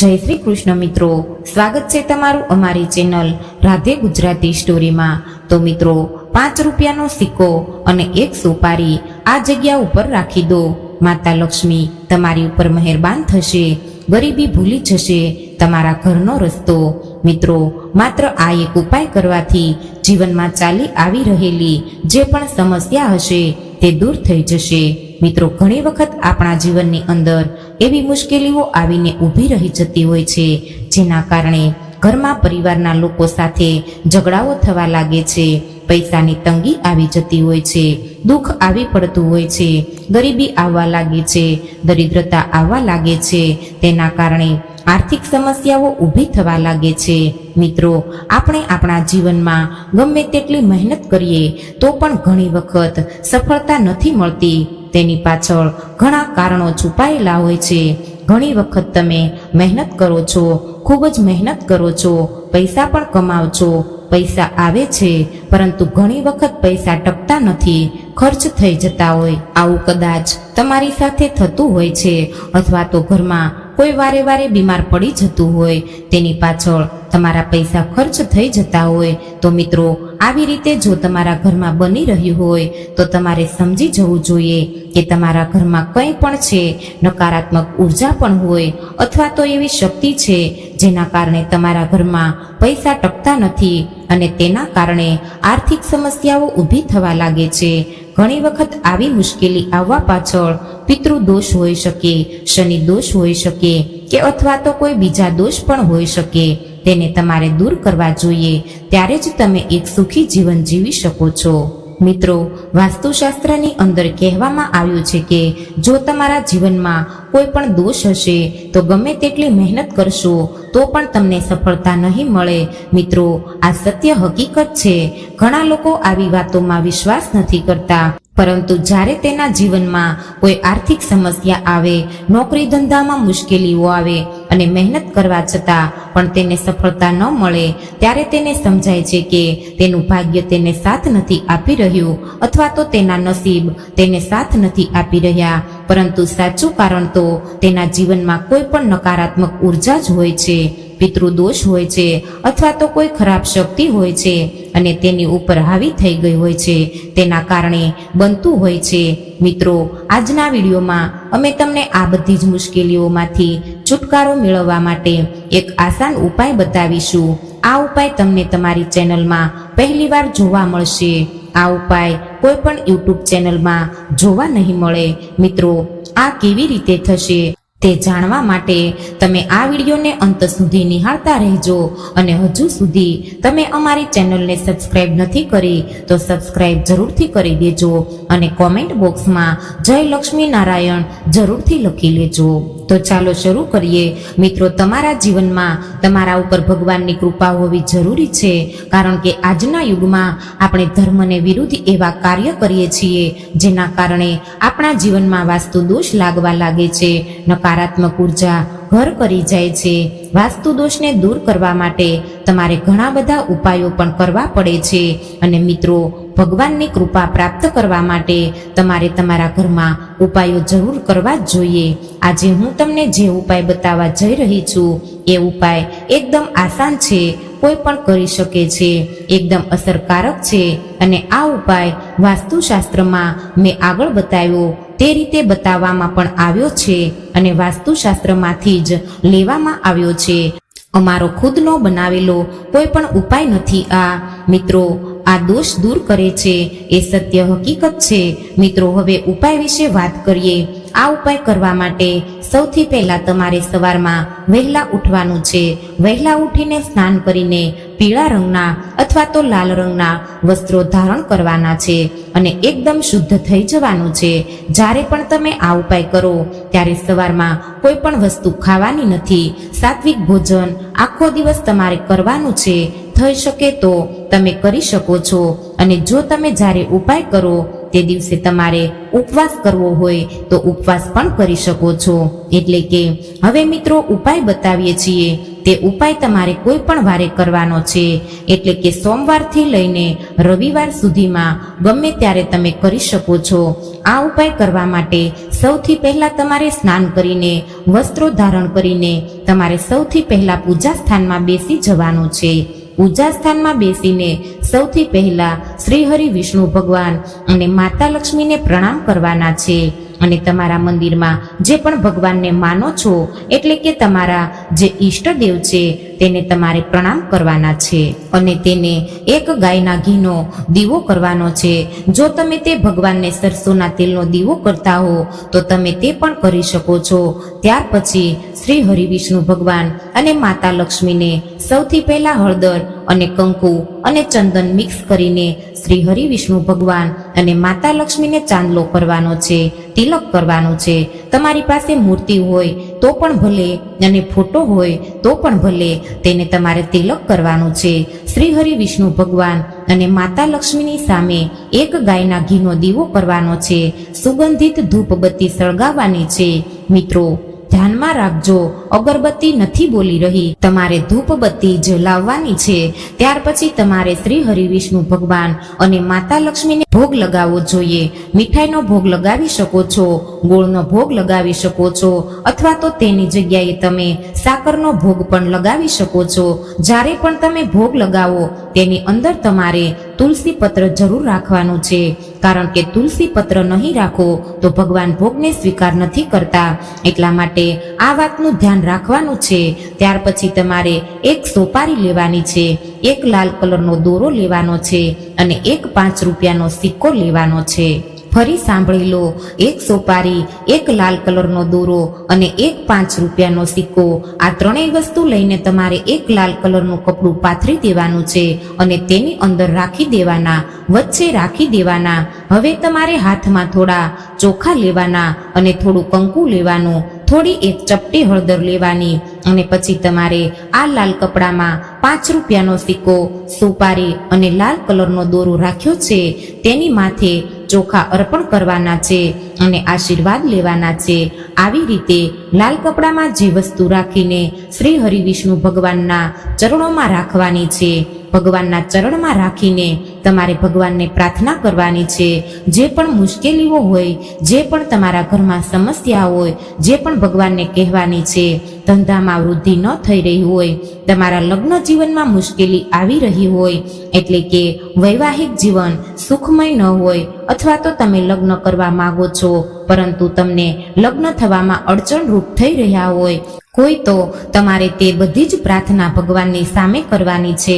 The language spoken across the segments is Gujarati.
જય શ્રી કૃષ્ણ મિત્રો. સ્વાગત છે તમારું અમારી ચેનલ રાધે ગુજરાતી સ્ટોરીમાં. તો મિત્રો, પાંચ રૂપિયાનો સિક્કો અને એક સોપારી આ જગ્યા ઉપર રાખી દો. માતા લક્ષ્મી, તમારી ઉપર મહેરબાન થશે. ગરીબી ભૂલી જશે તમારા ઘરનો રસ્તો. મિત્રો, માત્ર આ એક ઉપાય કરવાથી જીવનમાં ચાલી આવી રહેલી જે પણ સમસ્યા હશે તે દૂર થઈ જશે. મિત્રો, ઘણી વખત આપણા જીવનની અંદર એવી મુશ્કેલીઓ આવીને ઊભી રહી જતી હોય છે, જેના કારણે ઘરમાં પરિવારના લોકો સાથે ઝઘડાઓ થવા લાગે છે, પૈસાની તંગી આવી જતી હોય છે, દુઃખ આવી પડતું હોય છે, ગરીબી આવવા લાગે છે, દરિદ્રતા આવવા લાગે છે, તેના કારણે આર્થિક સમસ્યાઓ ઊભી થવા લાગે છે. મિત્રો, આપણે આપણા જીવનમાં ગમે તેટલી મહેનત કરીએ, તો પણ ઘણી વખત સફળતા નથી મળતી. તેની પાછળ ઘણા કારણો છુપાયેલા હોય છે. ઘણી વખત તમે મહેનત કરો છો, ખૂબ જ મહેનત કરો છો, પૈસા પણ કમાવ છો પૈસા આવે છે, પરંતુ ઘણી વખત પૈસા ટકતા નથી, ખર્ચ થઈ જતા હોય. આવું કદાચ તમારી સાથે થતું હોય છે, અથવા તો ઘરમાં કોઈ વારે વારે બીમાર પડી જતું હોય, તેની પાછળ તમારા પૈસા ખર્ચ થઈ જતા હોય. તો મિત્રો આવી રીતે જો તમારા ઘરમાં બની રહ્યું હોય, તો તમારે સમજી જવું જોઈએ કે તમારા ઘરમાં કંઈ પણ છે, નકારાત્મક ઊર્જા પણ હોય અથવા તો એવી શક્તિ છે, જેના કારણે તમારા ઘરમાં પૈસા ટકતા નથી અને તેના કારણે આર્થિક સમસ્યાઓ ઊભી થવા લાગે છે. ઘણી વખત આવી મુશ્કેલી આવવા પાછળ પિતૃ દોષ હોઈ શકે, શનિ દોષ હોઈ શકે કે અથવા તો કોઈ બીજા દોષ પણ હોઈ શકે. તેને તમારે દૂર કરવા જોઈએ. ત્યારે જ તમે એક સુખી જીવન જીવી શકો છો. મિત્રો, વાસ્તુશાસ્ત્રની અંદર કહેવામાં આવ્યું છે કે, જો તમારા જીવનમાં કોઈ પણ દોષ હશે, તો ગમે તેટલી મહેનત કરશો, તો પણ તમને સફળતા નહીં મળે. મિત્રો, આ સત્ય હકીકત છે. ઘણા લોકો આવી વાતોમાં વિશ્વાસ નથી કરતા. પરંતુ જ્યારે તેના જીવનમાં કોઈ આર્થિક સમસ્યા આવે, નોકરી ધંધામાં મુશ્કેલીઓ આવે અને મહેનત કરવા છતાં પણ તેને સફળતા ન મળે. ત્યારે તેને સમજાય છે કે તેનું ભાગ્ય તેને સાથ નથી આપી રહ્યું અથવા તો તેના નસીબ તેને સાથ નથી આપી રહ્યા. પરંતુ સાચું કારણ તો તેના જીવનમાં કોઈ પણ નકારાત્મક ઊર્જા જ હોય છે. પિતૃદોષ હોય છે અથવા તો કોઈ ખરાબ શક્તિ હોય છે અને તેની ઉપર હાવી થઈ ગઈ હોય છે. તેના કારણે બનતું હોય છે. મિત્રો, આજના વિડીયોમાં અમે તમને આ બધી જ મુશ્કેલીઓમાંથી છુટકારો મેળવવા માટે એક આસાન ઉપાય બતાવીશું. આ ઉપાય તમને તમારી ચેનલમાં પહેલીવાર જોવા મળશે. આ ઉપાય કોઈ પણ યુટ્યુબ ચેનલમાં જોવા નહીં મળે. મિત્રો, આ કેવી રીતે થશે? તે જાણવા માટે તમે આ વિડીયોને અંત સુધી નિહાળતા રહેજો અને હજુ સુધી તમે અમારી ચેનલને સબસ્ક્રાઇબ નથી કરી તો સબસ્ક્રાઇબ જરૂરથી કરી દેજો અને કોમેન્ટ બોક્સમાં જય લક્ષ્મી નારાયણ જરૂરથી લખી લેજો. તો ચાલો શરૂ કરીએ. મિત્રો, તમારા જીવનમાં તમારા ઉપર ભગવાનની કૃપા હોવી જરૂરી છે, કારણ કે આજના યુગમાં આપણે ધર્મને વિરુદ્ધ એવા કાર્ય કરીએ છીએ, જેના કારણે આપણા જીવનમાં વાસ્તુ દોષ લાગવા લાગે છે, નકારાત્મક ઊર્જા ઘર કરી જાય છે. વાસ્તુ દોષને દૂર કરવા માટે તમારે ઘણા બધા ઉપાયો પણ કરવા પડે છે. અને મિત્રો ભગવાનની કૃપા પ્રાપ્ત કરવા માટે તમારે તમારા ઘરમાં ઉપાયો જરૂર કરવા જ જોઈએ. આજે હું તમને જે ઉપાય બતાવવા જઈ રહી છું, એ ઉપાય એકદમ આસાન છે, કોઈ પણ કરી શકે છે, એકદમ અસરકારક છે અને આ ઉપાય વાસ્તુશાસ્ત્રમાં મેં આગળ બતાવ્યો, તે રીતે બતાવવામાં પણ આવ્યો છે અને વાસ્તુશાસ્ત્રમાંથી જ લેવામાં આવ્યો છે. અમારો ખુદનો બનાવેલો કોઈ પણ ઉપાય નથી આ. મિત્રો આ દોષ દૂર કરે છે. એ સત્ય હકીકત છે. મિત્રો, હવે ઉપાય વિશે વાત કરીએ. આ ઉપાય કરવા માટે સૌથી પહેલા તમારે સવારમાં વહેલા ઉઠવાનું છે. વહેલા ઉઠીને સ્નાન કરીને પીળા રંગના અથવા તો લાલ રંગના વસ્ત્રો ધારણ કરવાના છે અને એકદમ શુદ્ધ થઈ જવાનું છે. જ્યારે પણ તમે આ ઉપાય કરો, ત્યારે સવારમાં કોઈ પણ વસ્તુ ખાવાની નથી. સાત્વિક ભોજન આખો દિવસ તમારે કરવાનું છે. થઈ શકે તો તમે કરી શકો છો. અને જો તમે જ્યારે ઉપાય કરો, તે દિવસે તમારે ઉપવાસ કરવો હોય તો ઉપવાસ પણ કરી શકો છો. એટલે કે, હવે મિત્રો ઉપાય બતાવીએ છીએ. તે ઉપાય તમારે કોઈ પણ વારે કરવાનો છે. એટલે કે સોમવારથી લઈને રવિવાર સુધીમાં ગમે ત્યારે તમે કરી શકો છો. આ ઉપાય કરવા માટે સૌથી પહેલા તમારે સ્નાન કરીને, વસ્ત્રો ધારણ કરીને તમારે સૌથી પહેલા પૂજા સ્થાનમાં બેસી જવાનું છે. પૂજા સ્થાનમાં બેસીને સૌથી પહેલા શ્રી હરિ વિષ્ણુ ભગવાન અને માતા લક્ષ્મીને પ્રણામ કરવાના છે અને તમારા મંદિરમાં જે પણ ભગવાનને માનો છો, એટલે કે તમારા જે ઈષ્ટદેવ છે, તેને તમારે પ્રણામ કરવાના છે. અને તેને એક ગાયના ઘીનો દીવો કરવાનો છે. જો તમે તે ભગવાનને સરસોના તેલનો દીવો કરતા હો, તો તમે તે પણ કરી શકો છો. ત્યાર પછી શ્રી હરિવિષ્ણુ ભગવાન અને માતા લક્ષ્મીને સૌથી પહેલા હળદર અને કંકુ અને ચંદન મિક્સ કરીને શ્રી હરિ વિષ્ણુ ભગવાન અને માતા લક્ષ્મીને ચાંદલો કરવાનો છે, તિલક કરવાનો છે. તમારી પાસે મૂર્તિ હોય તો પણ ભલે અને ફોટો હોય તો પણ ભલે, તેને તમારે તિલક કરવાનું છે. શ્રી હરિ વિષ્ણુ ભગવાન અને માતા લક્ષ્મીની સામે એક ગાયના ઘીનો દીવો કરવાનો છે. સુગંધિત ધૂપબત્તી સળગાવવાની છે. મિત્રો ધ્યાનમાં રાખજો, અગરબત્તી નથી બોલી રહી. તમારે ધૂપબત્તી જ લાવવાની છે. ત્યાર પછી તમારે શ્રી હરિવિષ્ણુ ભગવાન અને માતા લક્ષ્મીને ભોગ લગાવવો જોઈએ. મીઠાઈનો ભોગ લગાવી શકો છો, ગોળનો ભોગ લગાવી શકો છો, અથવા તો તેની જગ્યાએ તમે સાકરનો ભોગ પણ લગાવી શકો છો. જ્યારે પણ તમે ભોગ લગાવો, તેની અંદર તમારે તુલસી પત્ર જરૂર રાખવાનું છે. કારણ કે તુલસી પત્ર નહીં રાખો તો ભગવાન ભોગને સ્વીકાર નથી કરતા. એટલા માટે આ વાતનું ધ્યાન રાખવાનું છે. ત્યાર પછી તમારે એક સોપારી લેવાની છે. એક લાલ કલરનો દોરો લેવાનો છે અને એક પાંચ રૂપિયાનો સિક્કો લેવાનો છે. ફરી સાંભળી લો. એક સોપારી, એક લાલ કલરનો દોરો અને એક પાંચ રૂપિયાનો સિક્કો. આ ત્રણેય વસ્તુ લઈને તમારે એક લાલ કલરનું કપડું પાથરી દેવાનું છે અને તેની અંદર રાખી દેવાના, વચ્ચે રાખી દેવાના. હવે તમારે હાથમાં થોડા ચોખા લેવાના અને થોડું કંકુ લેવાનું, થોડી એક ચપટી હળદર લેવાની અને પછી તમારે આ લાલ કપડામાં પાંચ રૂપિયાનો સિક્કો, સોપારી અને લાલ કલરનો દોરો રાખ્યો છે. તેની માથે ચોખા અર્પણ કરવાના છે અને આશીર્વાદ લેવાના છે. આવી રીતે લાલ કપડામાં જે વસ્તુ રાખીને શ્રી હરિ વિષ્ણુ ભગવાનના ચરણોમાં રાખવાની છે. ભગવાનના ચરણમાં રાખીને તમારે ભગવાનને પ્રાર્થના કરવાની છે. જે પણ મુશ્કેલીઓ હોય, જે પણ તમારા ઘરમાં સમસ્યા હોય, જે પણ ભગવાનને કહેવાની છે, ધંધામાં વૃદ્ધિ ન થઈ રહી હોય, તમારા લગ્ન જીવનમાં મુશ્કેલી આવી રહી હોય, એટલે કે વૈવાહિક જીવન સુખમય ન હોય, અથવા તો તમે લગ્ન કરવા માગો છો, પરંતુ તમને લગ્ન થવામાં અડચણરૂપ થઈ રહ્યા હોય કોઈ તો તમારે તે બધી જ પ્રાર્થના ભગવાનની સામે કરવાની છે.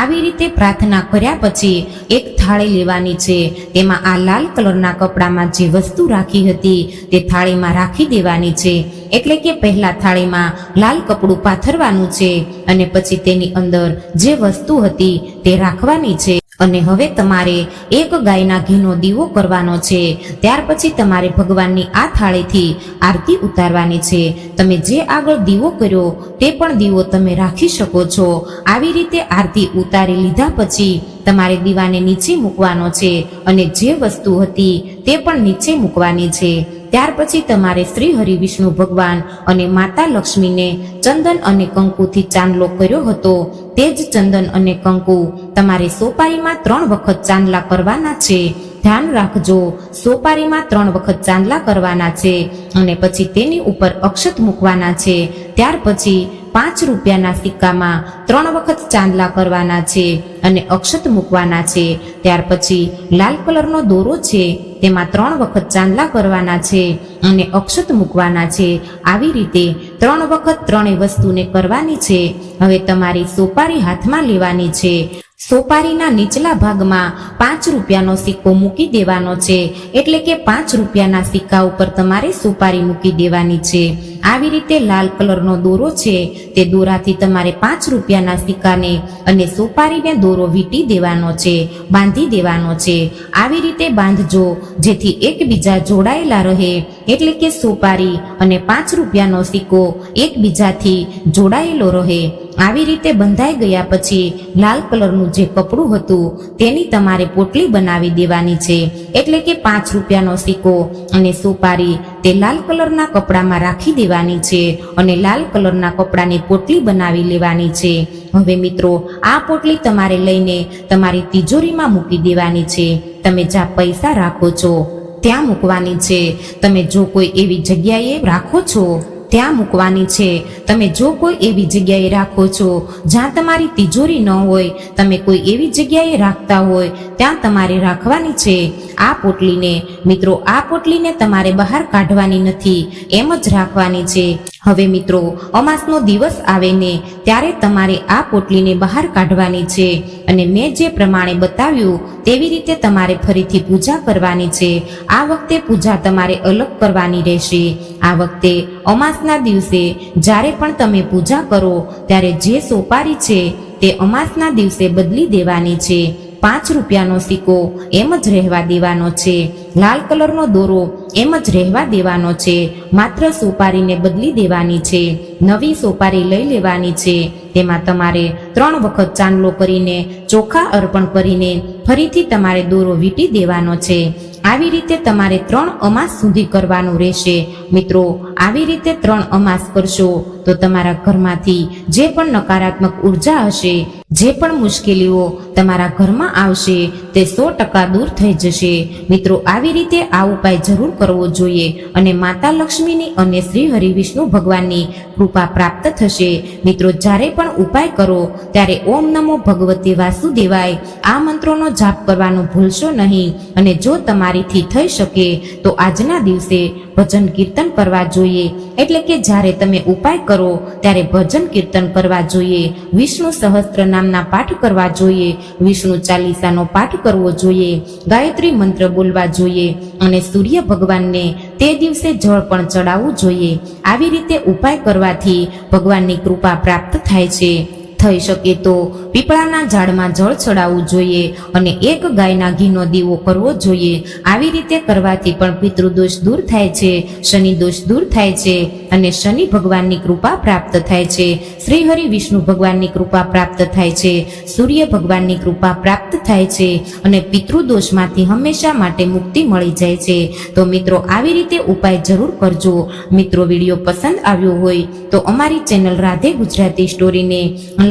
આવી રીતે પ્રાર્થના કર્યા પછી એક થાળી લેવાની છે. તેમાં આ લાલ કલરના કપડામાં જે વસ્તુ રાખી હતી તે થાળીમાં રાખી દેવાની છે. એટલે કે પહેલા થાળીમાં લાલ કપડું પાથરવાનું છે અને પછી તેની અંદર જે વસ્તુ હતી તે રાખવાની છે. અને હવે તમારે એક ગાયના ઘીનો દીવો કરવાનો છે. ત્યાર પછી તમારે ભગવાનની આ થાળીથી આરતી ઉતારવાની છે. તમે જે આગળ દીવો કર્યો, તે પણ દીવો તમે રાખી શકો છો. આવી રીતે આરતી ઉતારી લીધા પછી તમારે દીવાને નીચે મૂકવાનો છે અને જે વસ્તુ હતી, તે પણ નીચે મૂકવાની છે. ત્યાર પછી તમારે શ્રી હરિ વિષ્ણુ ભગવાન અને માતા લક્ષ્મીને ચંદન અને કંકુથી ચાંદલો કર્યો હતો. તે જ ચંદન અને કંકુ તમારે સોપારીમાં ત્રણ વખત ચાંદલા કરવાના છે. ધ્યાન રાખજો, સોપારીમાં ત્રણ વખત ચાંદલા કરવાના છે અને પછી તેની ઉપર અક્ષત મૂકવાના છે. ત્યાર પછી પાંચ રૂપિયાના સિક્કામાં ત્રણ વખત ચાંદલા કરવાના છે અને અક્ષત મૂકવાના છે. ત્યાર પછી લાલ કલરનો દોરો છે, તેમાં ત્રણ વખત ચાંદલા કરવાના છે અને અક્ષત મૂકવાના છે. આવી રીતે ત્રણ વખત ત્રણેય વસ્તુને કરવાની છે. હવે તમારી સોપારી હાથમાં લેવાની છે. સોપારીના નીચલા ભાગમાં પાંચ રૂપિયાનો સિક્કો મૂકી દેવાનો છે. એટલે કે પાંચ રૂપિયાના સિક્કા ઉપર તમારે સોપારી મૂકી દેવાની છે. આવી રીતે લાલ કલરનો દોરો છે. તે દોરાથી તમારે પાંચ રૂપિયાના સિક્કાને અને સોપારીને દોરો વીંટી દેવાનો છે, બાંધી દેવાનો છે. આવી રીતે બાંધજો, જેથી એકબીજા જોડાયેલા રહે. એટલે કે સોપારી અને પાંચ રૂપિયાનો સિક્કો એકબીજાથી જોડાયેલો રહે. આવી રીતે બંધાઈ ગયા પછી લાલ કલરનું જે કપડું હતું તેની તમારે પોટલી બનાવી દેવાની છે. એટલે કે પાંચ રૂપિયાનો સિક્કો અને સુપારી તે લાલ કલરના કપડામાં રાખી દેવાની છે અને લાલ કલરના કપડાની પોટલી બનાવી લેવાની છે. હવે મિત્રો, આ પોટલી તમારે લઈને તમારી તિજોરીમાં મૂકી દેવાની છે. તમે જ્યાં પૈસા રાખો છો, ત્યાં મૂકવાની છે. તમે જો કોઈ એવી જગ્યાએ રાખો છો ત્યાં મૂકવાની છે. તમે જો કોઈ એવી જગ્યાએ રાખો છો જ્યાં તમારી તિજોરી ન હોય, તમે કોઈ એવી જગ્યાએ રાખતા હોય, ત્યાં તમારે રાખવાની છે. આ પોટલીને, મિત્રો, આ પોટલીને તમારે બહાર કાઢવાની નથી. એમ જ રાખવાની છે. હવે મિત્રો, અમાસનો દિવસ આવે ને ત્યારે તમારે આ પોટલીને બહાર કાઢવાની છે અને મેં જે પ્રમાણે બતાવ્યું તેવી રીતે તમારે ફરીથી પૂજા કરવાની છે. આ વખતે પૂજા તમારે અલગ કરવાની રહેશે. આ વખતે અમાસના દિવસે જ્યારે પણ તમે પૂજા કરો, ત્યારે જે સોપારી છે તે અમાસના દિવસે બદલી દેવાની છે. પાંચ રૂપિયાનો સિક્કો એમ જ રહેવા દેવાનો છે. લાલ કલરનો દોરો એમ જ રહેવા દેવાનો છે. માત્ર સોપારીને બદલી દેવાની છે. નવી સોપારી લઈ લેવાની છે. તેમાં તમારે ત્રણ વખત ચાંદલો કરીને, ચોખા અર્પણ કરીને ફરીથી તમારે દોરો વીંટી દેવાનો છે. આવી રીતે તમારે ત્રણ અમાસ સુધી કરવાનું રહેશે. મિત્રો આવી રીતે ત્રણ અમાસ કરશો, તો તમારા ઘરમાંથી જે પણ નકારાત્મક ઊર્જા હશે, જે પણ મુશ્કેલીઓ તમારા ઘરમાં આવશે, તે સો ટકા દૂર થઈ જશે. મિત્રો, આવી રીતે આ ઉપાય જરૂર કરવો જોઈએ અને માતા લક્ષ્મીની અને શ્રી હરિ વિષ્ણુ ભગવાનની કૃપા પ્રાપ્ત થશે. મિત્રો, જ્યારે પણ ઉપાય કરો, ત્યારે ઓમ નમો ભગવતે વાસુદેવાય, આ મંત્રોનો જાપ કરવાનું ભૂલશો નહીં. અને જો તમારીથી થઈ શકે, તો આજના દિવસે ભજન કીર્તન કરવા જોઈએ. એટલે કે જ્યારે તમે ઉપાય કરો, ત્યારે ભજન કીર્તન કરવા જોઈએ. વિષ્ણુ સહસ્ત્ર નામના પાઠ કરવા જોઈએ. વિષ્ણુ ચાલીસાનો પાઠ કરવો જોઈએ. ગાયત્રી મંત્ર બોલવા જોઈએ. અને સૂર્ય ભગવાનને તે દિવસે જળ પણ ચડાવવું જોઈએ. આવી રીતે ઉપાય કરવાથી ભગવાનની કૃપા પ્રાપ્ત થાય છે. થઈ શકે તો પીપળાના ઝાડમાં જળ ચડાવવું જોઈએ અને એક ગાયના ઘીનો દીવો કરવો જોઈએ. આવી રીતે કરવાથી પણ પિતૃદોષ દૂર થાય છે શનિ દોષ દૂર થાય છે અને શનિ ભગવાનની કૃપા પ્રાપ્ત થાય છે. શ્રી વિષ્ણુ ભગવાનની કૃપા પ્રાપ્ત થાય છે, સૂર્ય ભગવાનની કૃપા પ્રાપ્ત થાય છે અને પિતૃદોષમાંથી હંમેશા માટે મુક્તિ મળી જાય છે. તો મિત્રો, આવી રીતે ઉપાય જરૂર કરજો. મિત્રો, વીડિયો પસંદ આવ્યો હોય તો અમારી ચેનલ રાધે ગુજરાતી સ્ટોરીને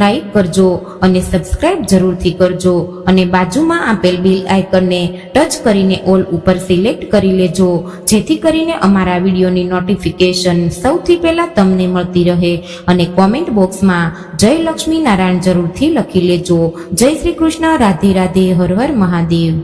લાઈક કરજો અને સબસ્ક્રાઇબ જરૂરથી કરજો અને બાજુમાં આપેલ બિલ આઇકનને ટચ કરીને ઓલ ઉપર સિલેક્ટ કરી લેજો, જેથી કરીને અમારા વિડીયોની નોટિફિકેશન સૌથી પહેલાં તમને મળતી રહે અને કોમેન્ટ બોક્સમાં જય લક્ષ્મી નારાયણ જરૂરથી લખી લેજો. જય શ્રી કૃષ્ણ, રાધે રાધે, હર હર મહાદેવ.